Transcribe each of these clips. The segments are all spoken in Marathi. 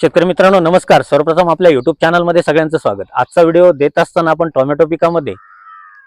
शेतकरी मित्रांनो नमस्कार. सर्वप्रथम आपल्या युट्यूब चॅनलमध्ये सगळ्यांचं स्वागत. आजचा व्हिडिओ देत असताना आपण टोमॅटो पिकामध्ये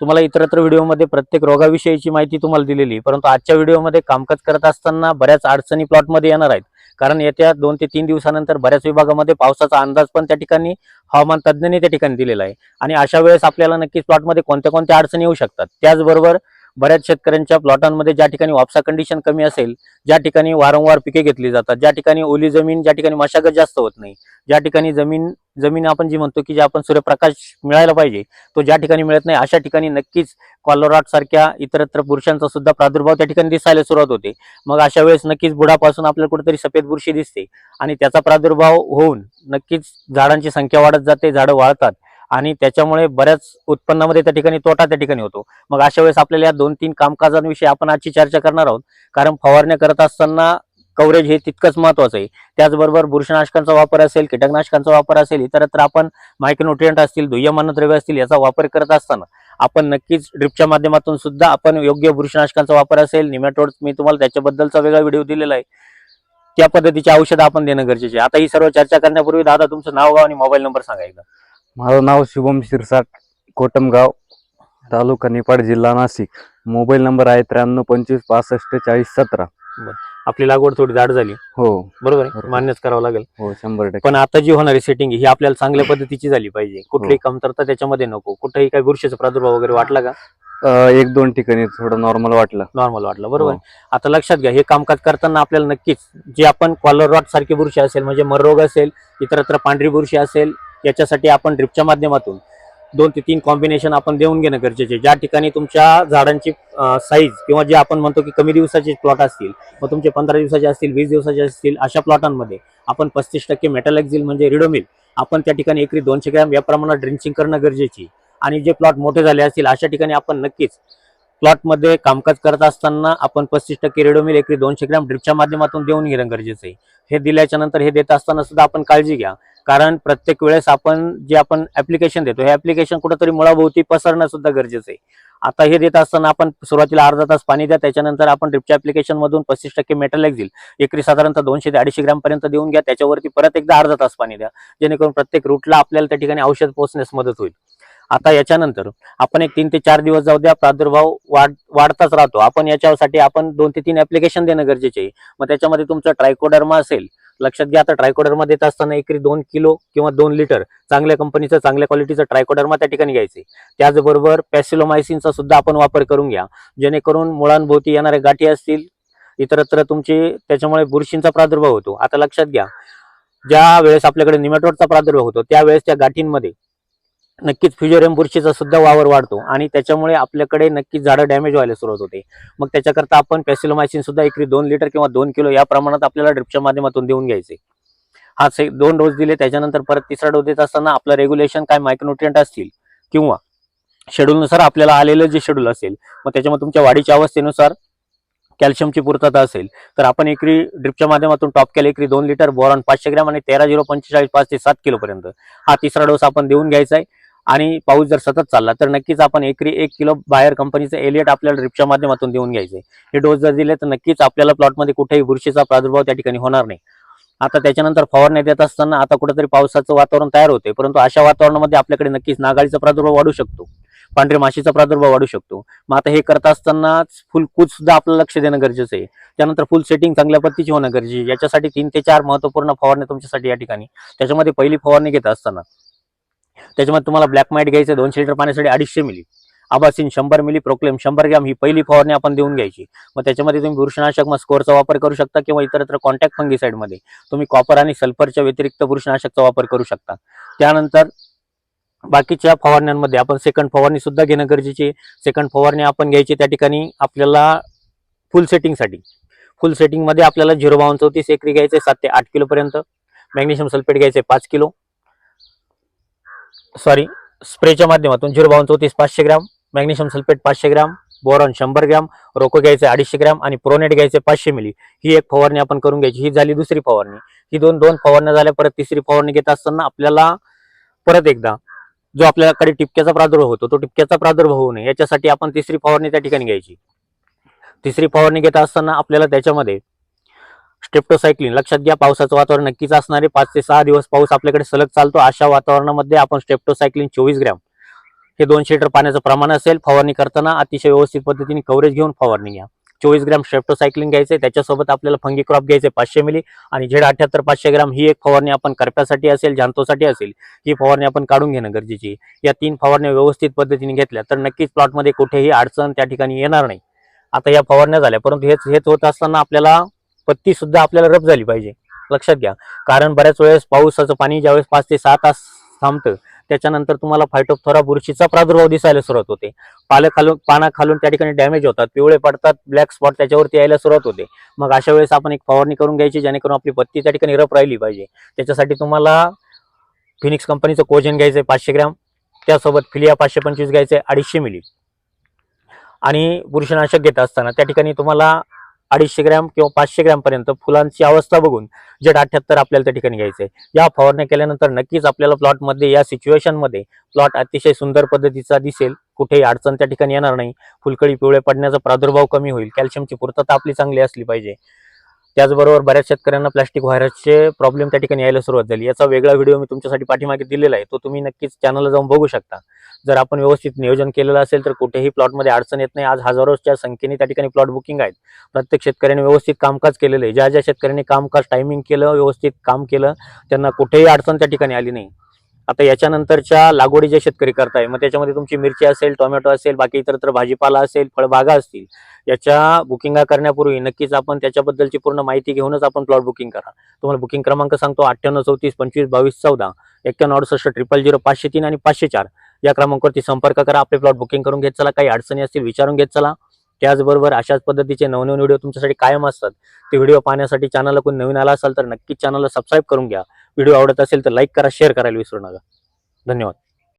तुम्हाला इतरत्र व्हिडिओमध्ये प्रत्येक रोगाविषयीची माहिती तुम्हाला दिलेली परंतु आजच्या व्हिडिओमध्ये कामकाज करत असताना बऱ्याच अडचणी प्लॉटमध्ये येणार आहेत. कारण येत्या दोन ते तीन दिवसानंतर बऱ्याच विभागामध्ये पावसाचा अंदाज पण त्या ठिकाणी हवामान तज्ज्ञांनी त्या ठिकाणी दिलेला आहे. आणि अशा वेळेस आपल्याला नक्कीच प्लॉटमध्ये कोणत्या कोणत्या अडचणी येऊ शकतात? त्याचबरोबर बऱ्याच शेतकऱ्यांच्या प्लॉटांमध्ये ज्या ठिकाणी वापसा कंडिशन कमी असेल ज्या ठिकाणी वारंवार पिके घेतली जातात ज्या ठिकाणी ओली जमीन ज्या ठिकाणी मशागत जास्त होत नाही ज्या ठिकाणी जमीन जमीन आपण जी म्हणतो की जे आपण सूर्यप्रकाश मिळायला पाहिजे तो ज्या ठिकाणी मिळत नाही अशा ठिकाणी नक्कीच कॉलोराट सारख्या इतरत्र बुरशांचा सुद्धा प्रादुर्भाव त्या ठिकाणी दिसायला सुरुवात होते. मग अशा वेळेस नक्कीच बुडापासून आपल्याला कुठेतरी सफेद बुरशी दिसते आणि त्याचा प्रादुर्भाव होऊन नक्कीच झाडांची संख्या वाढत जाते झाडं वाळतात. आणि त्याच्यामुळे बऱ्याच उत्पन्नामध्ये त्या ठिकाणी तोटा त्या ठिकाणी होतो. मग अशा वेळेस आपल्याला या दोन तीन कामकाजांविषयी आपण आजची चर्चा करणार आहोत. कारण फवारण्या करत असताना कव्हरेज हे तितकंच महत्वाचं आहे. त्याचबरोबर बुरशीनाशकांचा वापर असेल कीटकनाशकांचा वापर असेल इतरत्र आपण मायक्रोन्युट्रियंट असतील दुय्यम अन्नद्रव्य असतील याचा वापर करत असताना आपण नक्कीच ड्रिपच्या माध्यमातून सुद्धा आपण योग्य बुरशीनाशकांचा वापर असेल निमॅटोड मी तुम्हाला त्याच्याबद्दलचा वेगळा व्हिडिओ दिलेला आहे. त्या पद्धतीची औषधं आपण देणं गरजेचे आता ही सर्व चर्चा करण्यापूर्वी दादा तुमचं नाव गाव आणि मोबाईल नंबर सांगा एकदा. माझं नाव शुभम शिरसाट कोटमगाव तालुका निपाड जिल्हा नाशिक. मोबाईल नंबर आहे त्र्याण्णव पंचवीस पासष्ट चाळीस सतरा. आपली लागवड थोडी जाड झाली. हो. बरोबर आहे. मान्यच करावं लागेल. हो शंभर टक्के. पण आता जी होणारी सेटिंग ही आपल्याला चांगल्या पद्धतीची झाली पाहिजे. कुठलीही कमतरता त्याच्यामध्ये नको. कुठेही काही बुरशीचा प्रादुर्भाव वगैरे वाटला का? एक दोन ठिकाणी थोडं नॉर्मल वाटलं. नॉर्मल वाटलं. बरोबर हो. आता लक्षात घ्या हे कामकाज करताना आपल्याला नक्कीच जे आपण कॉलर रॉट सारखी बुरशी असेल म्हणजे मररोग असेल इतरत्र पांढरी बुरशी असेल याच्यासाठी आपण ड्रिपच्या माध्यमातून दोन ते तीन कॉम्बिनेशन आपण देऊन घेणं गरजेचे ज्या ठिकाणी तुमच्या झाडांची साईज किंवा जे आपण म्हणतो की कमी दिवसाचे प्लॉट असतील मग तुमचे पंधरा दिवसाचे असतील वीस दिवसाचे असतील अशा प्लॉटांमध्ये आपण पस्तीस टक्के मेटॅलेक्झिल म्हणजे रिडोमिल आपण त्या ठिकाणी एकरी दोनशे ग्रॅम या प्रमाणात ड्रिंचिंग करणं गरजेची आणि जे प्लॉट मोठे झाले असतील अशा ठिकाणी आपण नक्कीच प्लॉटमध्ये कामकाज करत असताना आपण पस्तीस टक्के रेडोमिल एकरी दोनशे ग्रॅम ड्रिपच्या माध्यमातून देऊन घेणं गरजेचं आहे. हे दिल्याच्या नंतर हे देत असताना सुद्धा आपण काळजी घ्या. कारण प्रत्येक वेळेस आपण जे आपण ऍप्लिकेशन देतो हे ऍप्लिकेशन कुठंतरी मुळाभोवती पसरणं सुद्धा गरजेचं आहे. आता हे देत असताना आपण सुरुवातीला अर्धा तास पाणी द्या त्याच्यानंतर आपण ड्रिपच्या ऍप्लिकेशन मधून पस्तीस टक्के मेटल एक्झिल एकरी साधारणतः दोनशे ते अडीचशे ग्रॅम पर्यंत देऊन घ्या त्याच्यावरती परत एकदा अर्धा तास पाणी द्या. जेणेकरून प्रत्येक रूटला आपल्याला त्या ठिकाणी औषध पोहोचण्यास मदत होईल. आता याच्यानंतर आपण एक तीन ते चार दिवस जाऊ द्या प्रादुर्भाव वाढ वाढताच राहतो. आपण याच्यासाठी आपण दोन ते तीन ऍप्लिकेशन देणं गरजेचे आहे. मग त्याच्यामध्ये तुमचं ट्रायकोडर्मा असेल लक्षात घ्या आता ट्रायकोडर्मा देत असताना एकरी दोन किलो किंवा दोन लिटर चांगल्या कंपनीचं चांगल्या क्वालिटीचं ट्रायकोडर्मा त्या ठिकाणी घ्यायचे. त्याचबरोबर पॅसिलोमायसिनचा सुद्धा आपण वापर करून घ्या. जेणेकरून मुळांभोवती येणाऱ्या गाठी असतील इतरत्र तुमचे त्याच्यामुळे बुरशींचा प्रादुर्भाव होतो. आता लक्षात घ्या ज्या वेळेस आपल्याकडे निमेटोडचा प्रादुर्भाव होतो त्यावेळेस त्या गाठींमध्ये नक्कीच फ्युजोरियम बुरशीचा सुद्धा वावर वाढतो आणि त्याच्यामुळे आपल्याकडे नक्कीच झाडं डॅमेज व्हायला सुरुवात होते. मग त्याच्याकरता आपण पॅसिलोमायसिन सुद्धा एकरी दोन लिटर किंवा दोन किलो या प्रमाणात आपल्याला ड्रिपच्या माध्यमातून देऊन घ्यायचे. हा से दोन डोस दिले त्याच्यानंतर परत तिसरा डोस देत असताना आपलं रेग्युलेशन काय मायक्रोन्युट्रियंट असतील किंवा शेड्यूलनुसार आपल्याला आलेलं जे शेड्यूल असेल मग त्याच्यामध्ये तुमच्या वाढीच्या अवस्थेनुसार कॅल्शियमची पूर्तता असेल. तर आपण एकरी ड्रिपच्या माध्यमातून टॉप कॅल एकरी दोन लिटर बोरॉन पाचशे ग्रॅम आणि तेरा झिरो पंचेचाळीस पाच ते सात किलोपर्यंत हा तिसरा डोस आपण देऊन घ्यायचा आहे. आणि पाऊस जर सतत चालला तर नक्कीच आपण एकरी एक किलो बाहेर कंपनीचं एलियट आपल्याला ड्रिपच्या माध्यमातून देऊन घ्यायचे. हे डोस जर दिले तर नक्कीच आपल्याला प्लॉटमध्ये कुठेही बुरशीचा प्रादुर्भाव त्या ठिकाणी होणार नाही. आता त्याच्यानंतर फवारणी देत असताना आता कुठेतरी पावसाचं वातावरण तयार होते परंतु अशा वातावरणामध्ये आपल्याकडे नक्कीच नागाळीचा प्रादुर्भाव वाढू शकतो पांढरे माशीचा प्रादुर्भाव वाढू शकतो. मग आता हे करत असताना फुल कूच सुद्धा आपलं लक्ष देणं गरजेचं आहे. त्यानंतर फुल सेटिंग चांगल्या पद्धतीची होणं गरजेचे याच्यासाठी तीन ते चार महत्त्वपूर्ण फवारणी तुमच्यासाठी या ठिकाणी. त्याच्यामध्ये पहिली फवारणी घेत असताना त्याच्यामध्ये तुम्हाला ब्लॅक माईट घ्यायचं दोनशे लिटर पाण्यासाठी अडीचशे मिली आबासिन शंभर मिली प्रोक्लेम शंभर ग्रॅम ही पहिली फवारणी आपण देऊन घ्यायची. मग त्याच्यामध्ये तुम्ही बुरशीनाशक मग स्कोरचा वापर करू शकता किंवा इतरत्र कॉन्टॅक्ट फंगीसाईडमध्ये तुम्ही कॉपर आणि सल्फरच्या व्यतिरिक्त बुरशीनाशकचा वापर करू शकता. त्यानंतर बाकीच्या फवारण्यांमध्ये आपण सेकंड फवारणी सुद्धा घेणं गरजेची सेकंड फवारणी आपण घ्यायची त्या ठिकाणी आपल्याला फुल सेटिंगसाठी फुल सेटिंगमध्ये आपल्याला झिरो बावन चौतीस एकरी घ्यायचे सात ते आठ किलोपर्यंत मॅग्नेशियम सल्फेट घ्यायचे पाच किलो. सॉरी स्प्रेच्या माध्यमातून झिरो बावन चौतीस पाचशे ग्रॅम मॅग्नेशियम सल्फेट पाचशे ग्रॅम बोरॉन शंभर ग्रॅम रोको घ्यायचे अडीचशे ग्रॅम आणि प्रोनेट घ्यायचे पाचशे मिली. ही एक फवारणी आपण करून घ्यायची. ही झाली दुसरी फवारणी. ही दोन दोन फवारण्या झाल्या परत तिसरी फवारणी घेत असताना आपल्याला परत एकदा जो आपल्याकडे टिपक्याचा प्रादुर्भाव होतो तो टिपक्याचा प्रादुर्भाव होऊ नये. याच्यासाठी आपण तिसरी फवारणी त्या ठिकाणी घ्यायची. तिसरी फवारणी घेत असताना आपल्याला त्याच्यामध्ये स्टेप्टोसायक्लिन लक्षात घ्या पावसाचं वातावरण नक्कीच असणारे. पाच ते सहा दिवस पाऊस आपल्याकडे सलग चालतो. अशा वातावरणामध्ये आपण स्टेप्टोसायक्लिन चोवीस ग्रॅम. हे दोनशे लिटर पाण्याचं प्रमाण असेल. फवारणी करताना अतिशय व्यवस्थित पद्धतीने कव्हरेज घेऊन फवारणी घ्या. चोवीस ग्रॅम स्टेप्टोसायक्लिन घ्यायचे. त्याच्यासोबत आपल्याला फंगी क्रॉप घ्यायचे पाचशे मिली आणि झेड अठ्याहत्तर पाचशे ग्राम ही एक फवारणी आपण करप्यासाठी असेल जांतोसाठी असेल ही फवारणी आपण काढून घेणं गरजेची या तीन फवारण्या व्यवस्थित पद्धतीने घेतल्या तर नक्कीच प्लॉटमध्ये कुठेही अडचण त्या ठिकाणी येणार नाही. आता या फवारण्या झाल्या परंतु हेच हेच होत असताना आपल्याला पत्ती सुद्धा आपल्याला रफ झाली पाहिजे. लक्षात घ्या. कारण बऱ्याच वेळेस पावसाचं पाणी ज्यावेळेस पाच ते सहा तास थांबतं त्याच्यानंतर तुम्हाला फायटोप्थोरा बुरशीचा प्रादुर्भाव दिसायला सुरुवात होते. पालं खालून पाना खालून त्या ठिकाणी डॅमेज होतात पिवळे पडतात ब्लॅक स्पॉट त्याच्यावरती यायला सुरुवात होते. मग अशा वेळेस आपण एक फवारणी करून घ्यायची जेणेकरून आपली पत्ती त्या ठिकाणी रप राहिली पाहिजे. त्याच्यासाठी तुम्हाला फिनिक्स कंपनीचं कोजन घ्यायचं आहे पाचशे ग्रॅम त्यासोबत फिलिया पाचशे पंचवीस घ्यायचं आहे अडीचशे मिली आणि बुरशीनाशक घेत असताना त्या ठिकाणी तुम्हाला अडीचशे ग्रॅम किंवा पाचशे ग्रॅमपर्यंत फुलांची अवस्था बघून जेड अठ्ठ्याहत्तर आपल्याला त्या ठिकाणी घ्यायचं आहे या फवारण्या केल्यानंतर नक्कीच आपल्याला प्लॉटमध्ये या सिच्युएशनमध्ये प्लॉट अतिशय सुंदर पद्धतीचा दिसेल. कुठेही अडचण त्या ठिकाणी येणार नाही. फुलकळी पिवळे पडण्याचा प्रादुर्भाव कमी होईल. कॅल्शियमची पूर्तता आपली चांगली असली पाहिजे. त्याचबरोबर बऱ्याच शेतकऱ्यांना प्लास्टिक व्हायरसचे प्रॉब्लेम त्या ठिकाणी यायला सुरुवात झाली. याचा वेगळा व्हिडिओ मी तुमच्यासाठी पाठीमागे दिलेला आहे. तो तुम्ही नक्कीच चॅनलला जाऊन बघू शकता. जर आपण व्यवस्थित नियोजन केलेलं असेल तर कुठेही प्लॉटमध्ये अडचण येत नाही. आज हजारोच्या संख्येने त्या ठिकाणी प्लॉट बुकिंग आहेत. प्रत्येक शेतकऱ्याने व्यवस्थित कामकाज केलेलं आहे. ज्या ज्या शेतकऱ्यांनी कामकाज टायमिंग केलं व्यवस्थित काम केलं त्यांना कुठेही अडचण त्या ठिकाणी आली नाही. आता याच्यानंतरच्या लागवडी जे शेतकरी करताय मग त्याच्यामध्ये तुमची मिरची असेल टोमॅटो असेल बाकी इतर भाजीपाला असेल फळबागा असतील याच्या बुकिंगा करण्यापूर्वी नक्कीच आपण त्याच्याबद्दलची पूर्ण माहिती घेऊनच आपण प्लॉट बुकिंग करा. तुम्हाला बुकिंग क्रमांक सांगतो अठ्ठ्याण्णव चौतीस पंचवीस बावीस चौदा एक्क्याण्णव अडुसष्ट ट्रिपल झिरो पाचशे तीन आणि पाचशे चार. या क्रमांकावरती संपर्क करा. आपले प्लॉट बुकिंग करून घेत चला. काही अडचणी असतील विचारून घेत चला. त्याचबरोबर अशाच पद्धतीचे नवनवीन व्हिडिओ तुमच्यासाठी कायम असतात. ते व्हिडिओ पाहण्यासाठी चॅनलला कोण नवीन आला असाल तर नक्कीच चॅनलला सबस्क्राईब करून घ्या. व्हिडिओ आवडत असेल तर लाईक करा शेअर करायला विसरू नका. धन्यवाद.